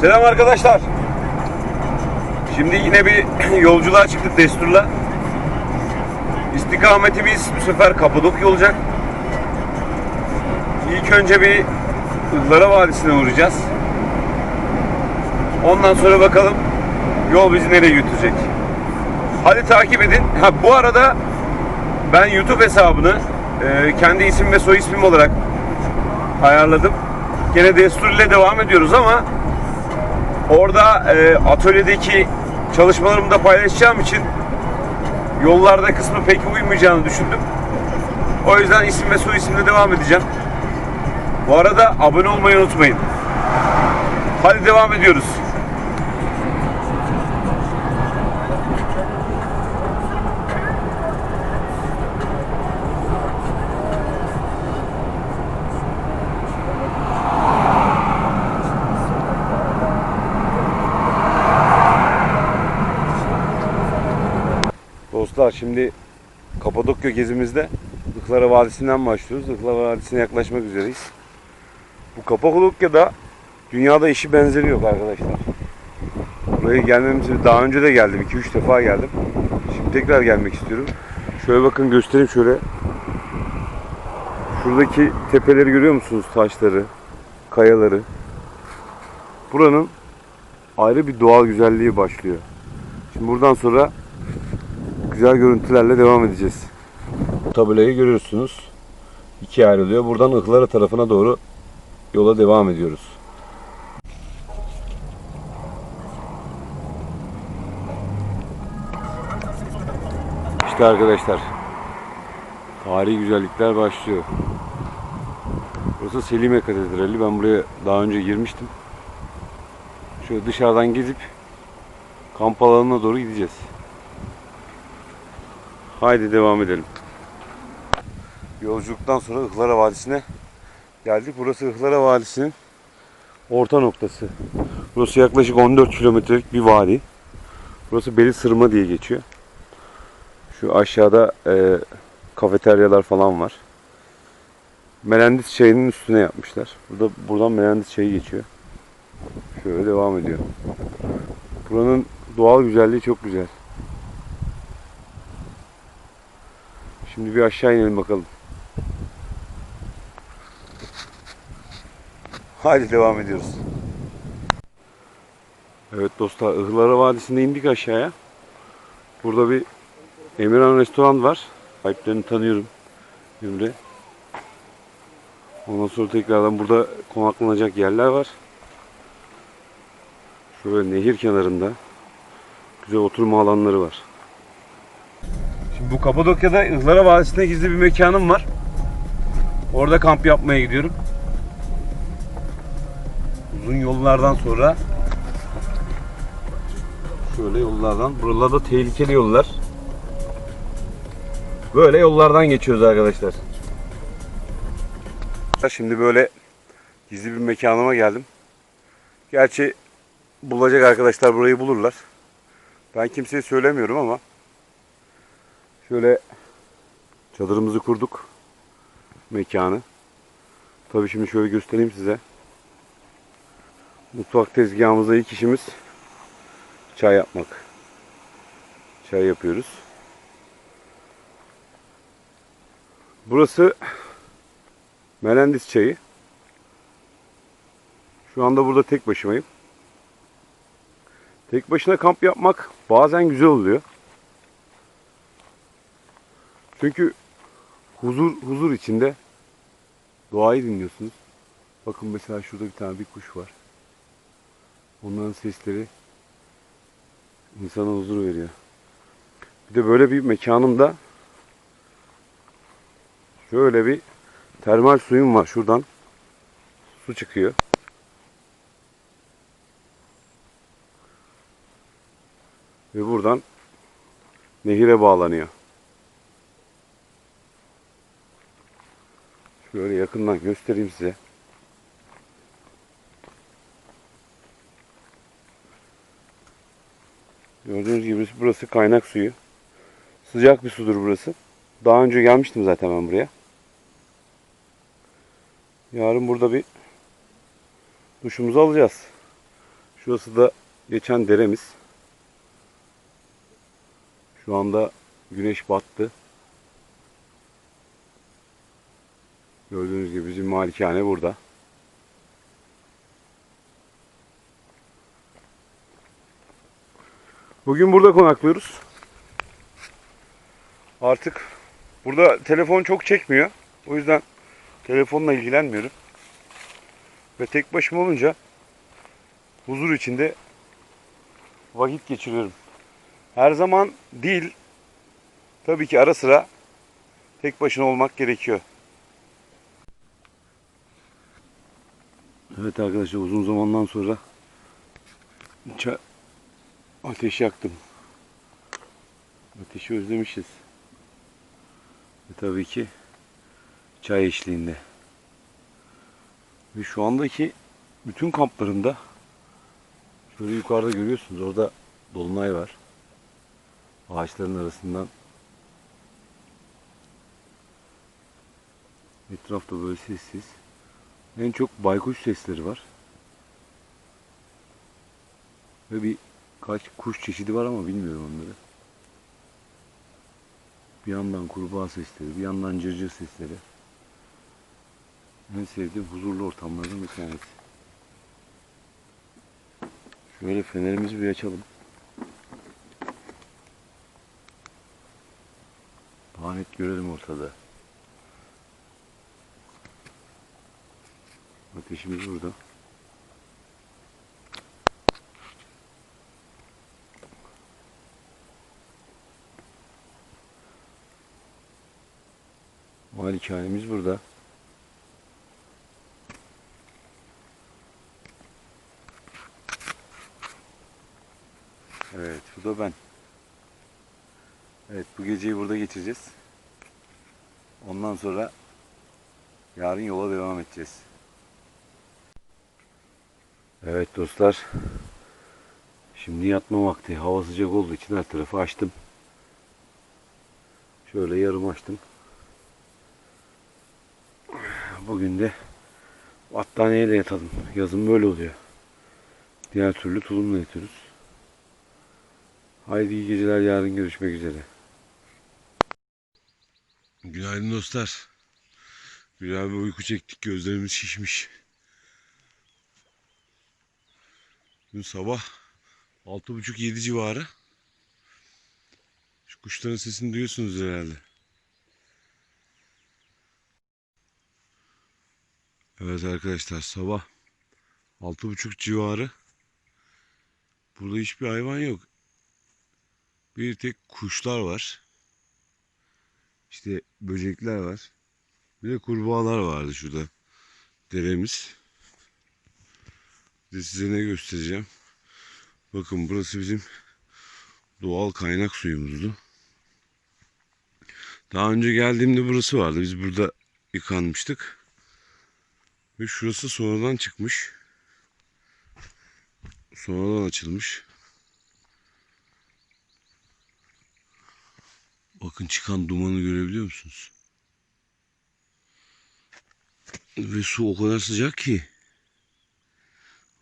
Selam arkadaşlar. Şimdi yine bir yolculuğa çıktık Destur'la. İstikametimiz bu sefer Kapadokya olacak. İlk önce bir Ihlara Vadisi'ne uğrayacağız. Ondan sonra bakalım yol bizi nereye götürecek. Hadi takip edin. Ha bu arada ben YouTube hesabını e, kendi isim ve soy ismim olarak ayarladım. Gene Destur ile devam ediyoruz ama orada e, atölyedeki çalışmalarımı da paylaşacağım için yollarda kısmı pek uymayacağını düşündüm. O yüzden isim ve soy isimle devam edeceğim. Bu arada abone olmayı unutmayın. Hadi devam ediyoruz. Dostlar şimdi Kapadokya gezimizde Ihlara Vadisi'nden başlıyoruz. Ihlara Vadisi'ne yaklaşmak üzereyiz. Bu Kapadokya'da dünyada işi benzeri yok arkadaşlar. Buraya gelmemiz daha önce de geldim. 2-3 defa geldim. Şimdi tekrar gelmek istiyorum. Şöyle bakın göstereyim şöyle. Şuradaki tepeleri görüyor musunuz? Taşları, kayaları. Buranın ayrı bir doğal güzelliği başlıyor. Şimdi buradan sonra güzel görüntülerle devam edeceğiz. Tabelayı görüyorsunuz. İkiye ayrılıyor. Buradan Ihlara tarafına doğru yola devam ediyoruz. İşte arkadaşlar tarihi güzellikler başlıyor. Burası Selime Katedrali. Ben buraya daha önce girmiştim. Şöyle dışarıdan gezip kamp alanına doğru gideceğiz. Haydi devam edelim. Yolculuktan sonra Ihlara Vadisi'ne geldik. Burası Ihlara Vadisi'nin orta noktası. Burası yaklaşık 14 kilometrelik bir vadi. Burası Beli Sırma diye geçiyor. Şu aşağıda e, kafeteryalar falan var. Melendis çayının üstüne yapmışlar. Burada buradan Melendis çayı geçiyor. Şöyle devam ediyor. Buranın doğal güzelliği çok güzel. Şimdi bir aşağı inelim bakalım. Haydi devam ediyoruz. Evet dostlar Ihlara Vadisi'nde indik aşağıya. Burada bir Emirhan Restoran var. Sahiplerini tanıyorum. Ümre. Ondan sonra tekrardan burada konaklanacak yerler var. Şöyle nehir kenarında güzel oturma alanları var. Bu Kapadokya'da Ihlara Vadisi'nde gizli bir mekanım var. Orada kamp yapmaya gidiyorum. Uzun yollardan sonra şöyle yollardan, buralarda tehlikeli yollar. Böyle yollardan geçiyoruz arkadaşlar. Şimdi böyle gizli bir mekanıma geldim. Gerçi bulacak arkadaşlar burayı bulurlar. Ben kimseye söylemiyorum ama Şöyle çadırımızı kurduk. Mekanı. Tabii şimdi şöyle göstereyim size. Mutfak tezgahımızda ilk işimiz çay yapmak. Çay yapıyoruz. Burası Melendis çayı. Şu anda burada tek başımayım. Tek başına kamp yapmak bazen güzel oluyor. Çünkü huzur huzur içinde doğayı dinliyorsunuz. Bakın mesela şurada bir tane bir kuş var. Onların sesleri insana huzur veriyor. Bir de böyle bir mekanımda şöyle bir termal suyum var. Şuradan su çıkıyor. Ve buradan nehire bağlanıyor. Şöyle yakından göstereyim size. Gördüğünüz gibi burası kaynak suyu. Sıcak bir sudur burası. Daha önce gelmiştim zaten ben buraya. Yarın burada bir duşumuzu alacağız. Şurası da geçen deremiz. Şu anda güneş battı. Gördüğünüz gibi bizim malikane burada. Bugün burada konaklıyoruz. Artık burada telefon çok çekmiyor. O yüzden telefonla ilgilenmiyorum. Ve tek başıma olunca huzur içinde vakit geçiriyorum. Her zaman değil. Tabii ki ara sıra tek başına olmak gerekiyor. Evet arkadaşlar uzun zamandan sonra ateş yaktım. Ateşi özlemişiz. Ve tabii ki çay eşliğinde. Ve şu andaki bütün kamplarımda şöyle yukarıda görüyorsunuz orada dolunay var. Ağaçların arasından etrafta böyle sessiz. En çok baykuş sesleri var. Ve bir kaç kuş çeşidi var ama bilmiyorum onları. Bir yandan kurbağa sesleri, bir yandan cırcır sesleri. En sevdiğim huzurlu ortamlardan bir tanesi. Şöyle fenerimizi bir açalım. Daha net görelim ortada. Ateşimiz burada. Malikanemiz burada. Evet, bu da ben. Evet, bu geceyi burada geçireceğiz. Ondan sonra yarın yola devam edeceğiz. Evet dostlar. Şimdi yatma vakti. Hava sıcak olduğu için her tarafı açtım. Şöyle yarım açtım. Bugün de battaniyeyle yatalım. Yazın böyle oluyor. Diğer türlü tulumla yatıyoruz. Haydi iyi geceler. Yarın görüşmek üzere. Günaydın dostlar. Güzel bir uyku çektik. Gözlerimiz şişmiş. Dün sabah 6.30-7 civarı. Şu kuşların sesini duyuyorsunuz herhalde. Evet arkadaşlar sabah 6.30 civarı. Burada hiçbir hayvan yok. Bir tek kuşlar var. İşte böcekler var. Bir de kurbağalar vardı şurada. Deremiz. De size ne göstereceğim. Bakın burası bizim doğal kaynak suyumuzdu. Daha önce geldiğimde burası vardı. Biz burada yıkanmıştık. Ve şurası sonradan çıkmış. Sonradan açılmış. Bakın çıkan dumanı görebiliyor musunuz? Ve su o kadar sıcak ki.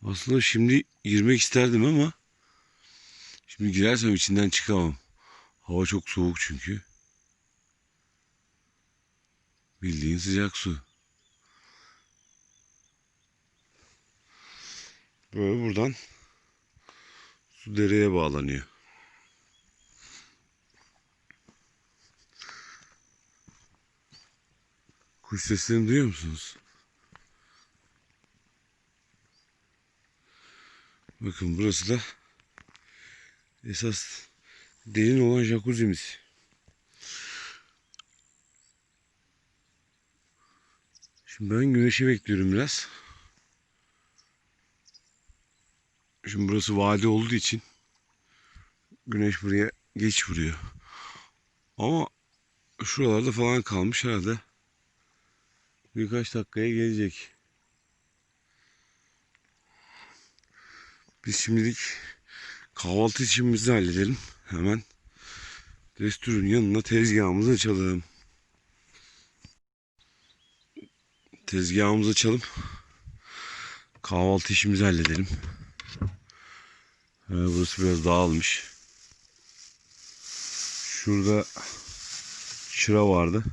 Aslında şimdi girmek isterdim ama şimdi girersem içinden çıkamam. Hava çok soğuk çünkü. Bildiğin sıcak su. Böyle buradan su dereye bağlanıyor. Kuş seslerini duyuyor musunuz? Bakın burası da esas derin olan jacuzzi'miz. Şimdi ben güneşi bekliyorum biraz. Şimdi burası vadi olduğu için güneş buraya geç vuruyor. Ama şuralarda falan kalmış herhalde. Birkaç dakikaya gelecek. Biz şimdilik kahvaltı işimizi halledelim. Hemen desturun yanına tezgahımızı açalım. Tezgahımızı açalım. Kahvaltı işimizi halledelim. Ee, burası biraz dağılmış. Şurada çıra vardı.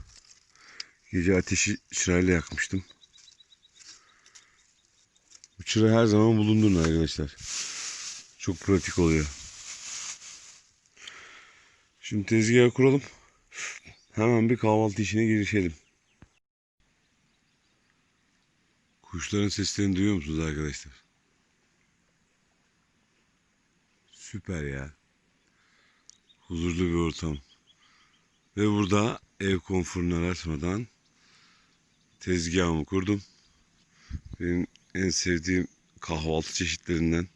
Gece ateşi çırayla yakmıştım. Çıra her zaman bulundurun arkadaşlar. Çok pratik oluyor. Şimdi tezgahı kuralım. Hemen bir kahvaltı işine girişelim. Kuşların seslerini duyuyor musunuz arkadaşlar? Süper ya. Huzurlu bir ortam. Ve burada ev konforunu açmadan tezgahımı kurdum. Benim en sevdiğim kahvaltı çeşitlerinden.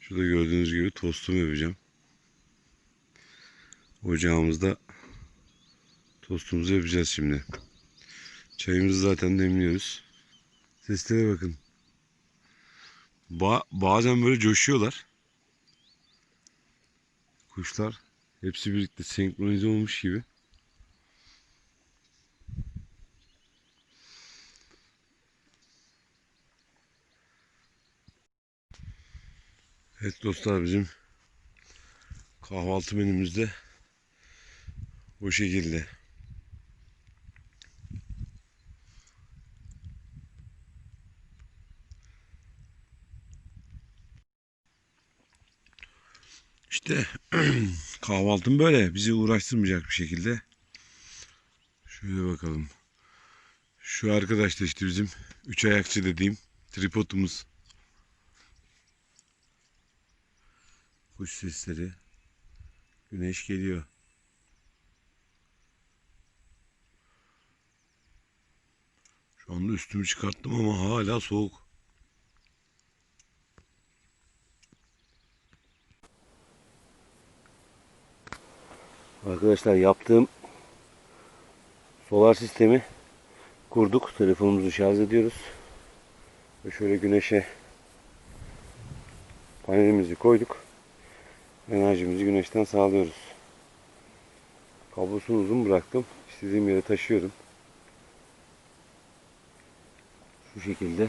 Şurada gördüğünüz gibi tostumu yapacağım. Ocağımızda tostumuzu yapacağız şimdi. Çayımızı zaten demliyoruz. Seslere bakın. Ba- bazen böyle coşuyorlar. Kuşlar hepsi birlikte senkronize olmuş gibi. Evet dostlar bizim kahvaltı menümüzde bu şekilde. İşte kahvaltım böyle. Bizi uğraştırmayacak bir şekilde. Şöyle bakalım. Şu arkadaş da işte bizim üç ayakçı dediğim tripodumuz. Kuş sesleri. Güneş geliyor. Şu anda üstümü çıkarttım ama hala soğuk. Arkadaşlar yaptığım solar sistemi kurduk. Telefonumuzu şarj ediyoruz. Ve şöyle güneşe panelimizi koyduk. Enerjimizi güneşten sağlıyoruz. Kablosunu uzun bıraktım. İstediğim yere taşıyorum. Şu şekilde.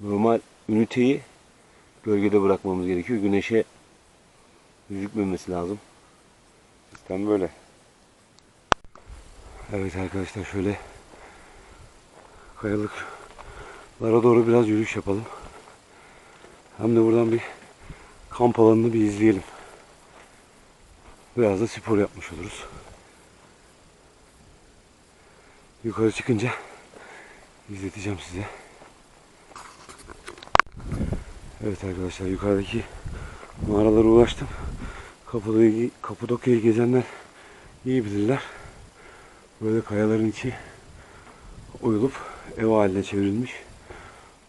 Normal üniteyi gölgede bırakmamız gerekiyor. Güneşe gözükmemesi lazım. Sistem böyle. Evet arkadaşlar şöyle kayalıklara doğru biraz yürüyüş yapalım. Hem de buradan bir kamp alanını bir izleyelim. Biraz da spor yapmış oluruz. Yukarı çıkınca izleteceğim size. Evet arkadaşlar yukarıdaki mağaralara ulaştım. Kapadokya'yı, Kapadokya'yı gezenler iyi bilirler. Böyle kayaların içi oyulup ev haline çevrilmiş.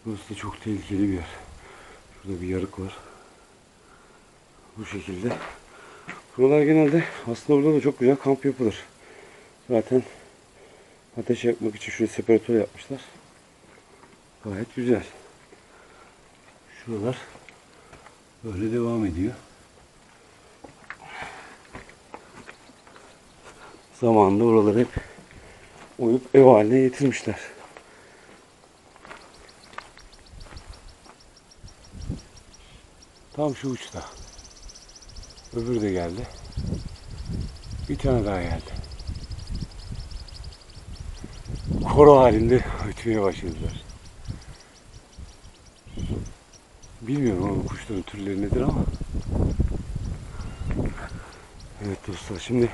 Burası da çok tehlikeli bir yer. Şurada bir yarık var. Bu şekilde. Buralar genelde aslında burada da çok güzel kamp yapılır. Zaten ateş yakmak için şuraya separatör yapmışlar. Gayet güzel. Şuralar böyle devam ediyor. Zamanında oraları hep oyup ev haline getirmişler. Tam şu uçta. Öbürü de geldi. Bir tane daha geldi. Koro halinde ötmeye başladılar. Bilmiyorum bu kuşların türleri nedir ama. Evet dostlar şimdi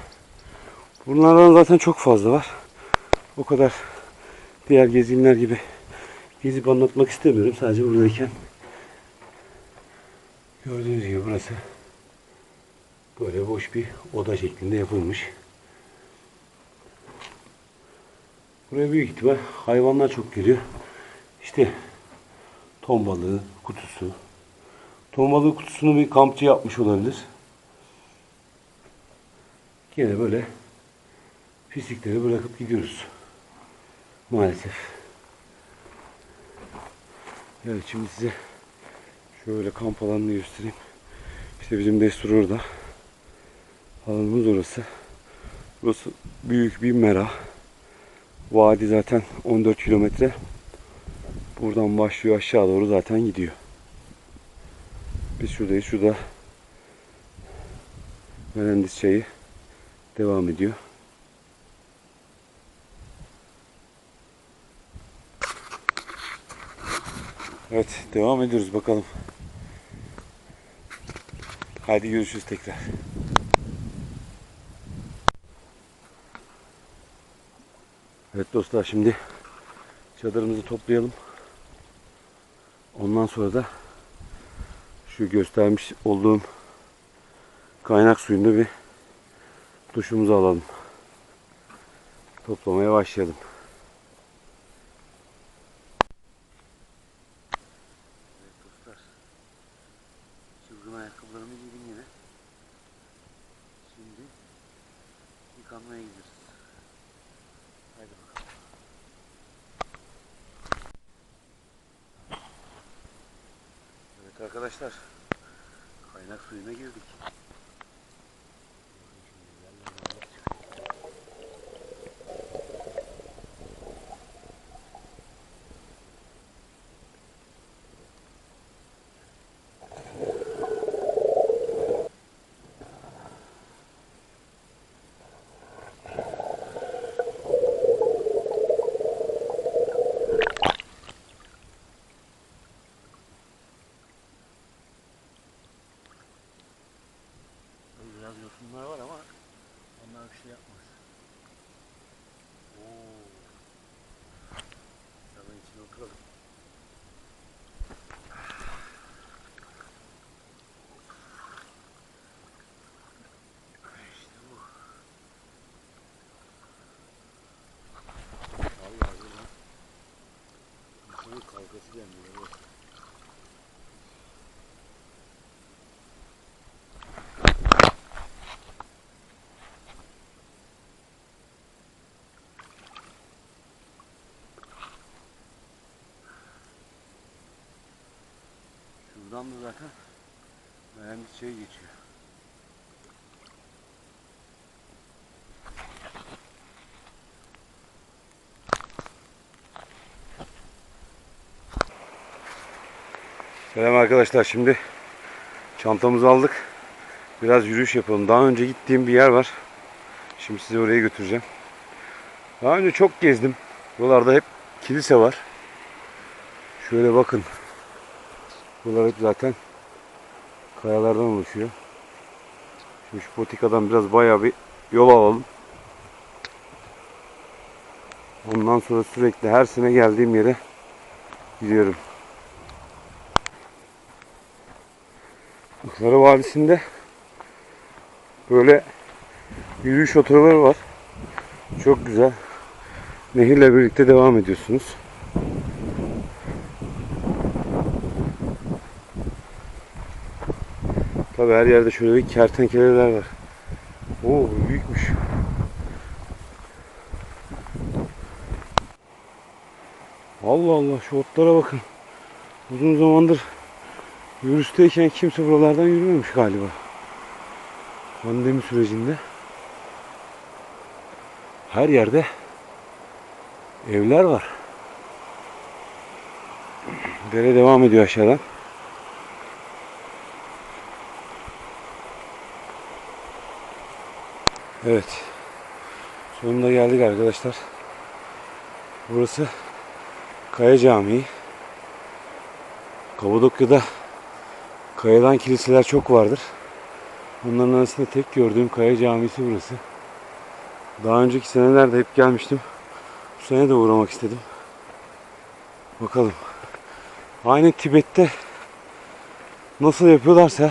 bunlardan zaten çok fazla var. O kadar diğer gezinler gibi gezip anlatmak istemiyorum. Sadece buradayken gördüğünüz gibi burası böyle boş bir oda şeklinde yapılmış. Buraya büyük ihtimal hayvanlar çok geliyor. İşte ton balığı kutusu. Ton balığı kutusunu bir kampçı yapmış olabilir. Yine böyle pislikleri bırakıp gidiyoruz. Maalesef. Evet şimdi size şöyle kamp alanını göstereyim. İşte bizim destur orada. Alanımız orası. Burası büyük bir mera. Vadi zaten 14 kilometre. Buradan başlıyor aşağı doğru zaten gidiyor. Biz şuradayız. Şurada Menendez çayı devam ediyor. Evet devam ediyoruz bakalım. Hadi görüşürüz tekrar. Evet dostlar şimdi çadırımızı toplayalım. Ondan sonra da şu göstermiş olduğum kaynak suyunda bir duşumuzu alalım. Toplamaya başlayalım. Evet dostlar. Çılgın ayakkabılarımı giydim yine. Şimdi yıkanmaya gidiyoruz. Haydi bakalım. Evet arkadaşlar. Kaynak suyuna girdik. Biraz yosunlar var ama onlar bir şey yapmaz. Oo. Hemen içine oturalım. İşte bu. Vallahi buradan insanın kavgası gelmiyor. Evet. Şuradan da zaten mühendis şey geçiyor. Selam arkadaşlar. Şimdi çantamızı aldık. Biraz yürüyüş yapalım. Daha önce gittiğim bir yer var. Şimdi sizi oraya götüreceğim. Daha önce çok gezdim. Buralarda hep kilise var. Şöyle bakın. Buralar hep zaten kayalardan oluşuyor. Şimdi şu potikadan biraz bayağı bir yol alalım. Ondan sonra sürekli her sene geldiğim yere gidiyorum. Ihlara Vadisi'nde böyle yürüyüş otoları var. Çok güzel. Nehirle birlikte devam ediyorsunuz. Tabi her yerde şöyle bir kertenkeleler var. Oo büyükmüş. Allah Allah şu otlara bakın. Uzun zamandır yürüyüşteyken kimse buralardan yürümemiş galiba. Pandemi sürecinde. Her yerde evler var. Dere devam ediyor aşağıdan. Evet. Sonunda geldik arkadaşlar. Burası Kaya Camii. Kapadokya'da kayadan kiliseler çok vardır. Bunların arasında tek gördüğüm Kaya Camisi burası. Daha önceki senelerde hep gelmiştim. Bu sene de uğramak istedim. Bakalım. Aynı Tibet'te nasıl yapıyorlarsa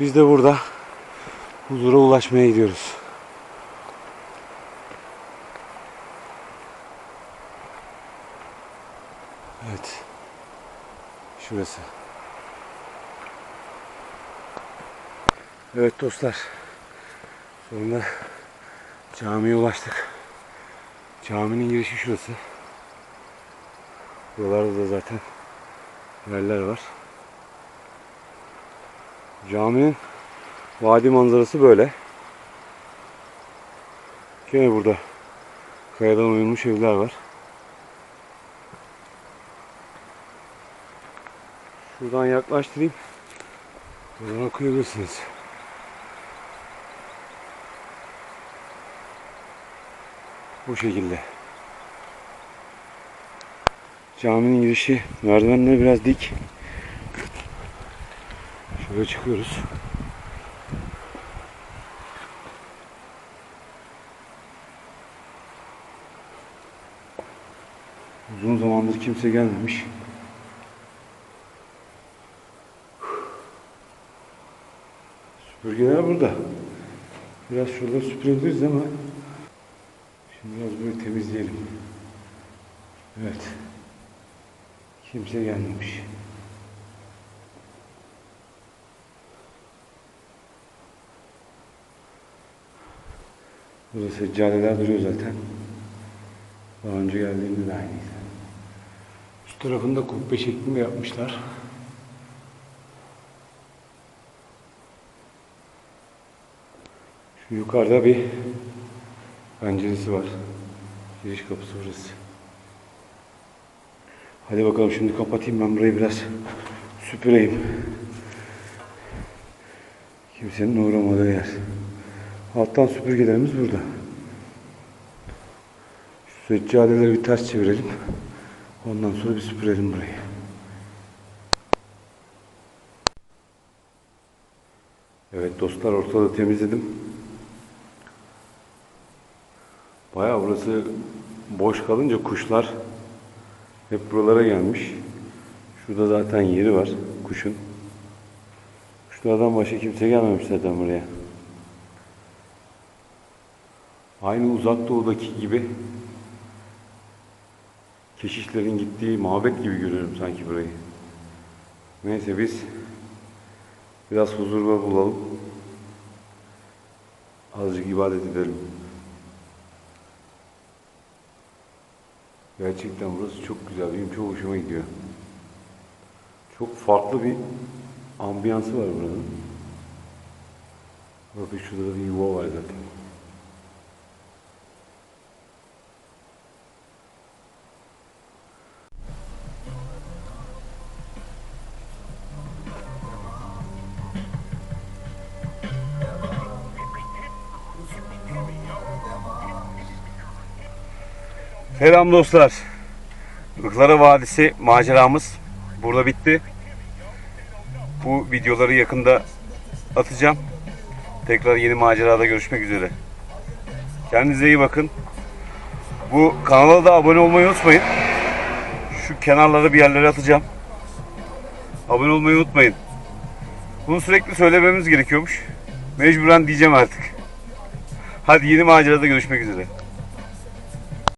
biz de burada huzura ulaşmaya gidiyoruz. Evet. Şurası. Evet dostlar. Sonunda camiye ulaştık. Caminin girişi şurası. Buralarda da zaten yerler var. Caminin vadi manzarası böyle. Gene burada kayadan oyulmuş evler var. Şuradan yaklaştırayım. Buradan okuyabilirsiniz. Bu şekilde. Caminin girişi merdivenler biraz dik. Şöyle çıkıyoruz. Uzun zamandır kimse gelmemiş. Süpürgeler burada. Biraz şurada süpürebiliriz ama şimdi biraz böyle temizleyelim. Evet. Kimse gelmemiş. Burada seccadeler duruyor zaten. Daha önce geldiğimde de aynıydı. Şu tarafında kubbe şeklinde yapmışlar. Şu yukarıda bir penceresi var. Giriş kapısı burası. Hadi bakalım şimdi kapatayım ben burayı biraz süpüreyim. Kimsenin uğramadığı yer. Alttan süpürgelerimiz burada. Şu seccadeleri bir ters çevirelim. Ondan sonra bir süpürelim burayı. Evet dostlar ortalığı temizledim. Bayağı burası boş kalınca kuşlar hep buralara gelmiş. Şurada zaten yeri var kuşun. Kuşlardan başka kimse gelmemiş zaten buraya. Aynı uzak doğudaki gibi keşişlerin gittiği mabet gibi görüyorum sanki burayı. Neyse biz biraz huzur bulalım. Azıcık ibadet edelim. Gerçekten burası çok güzel. Benim çok hoşuma gidiyor. Çok farklı bir ambiyansı var buranın. Bakın şurada da bir yuva var zaten. Selam dostlar. Ihlara Vadisi maceramız burada bitti. Bu videoları yakında atacağım. Tekrar yeni macerada görüşmek üzere. Kendinize iyi bakın. Bu kanala da abone olmayı unutmayın. Şu kenarlara bir yerlere atacağım. Abone olmayı unutmayın. Bunu sürekli söylememiz gerekiyormuş. Mecburen diyeceğim artık. Hadi yeni macerada görüşmek üzere.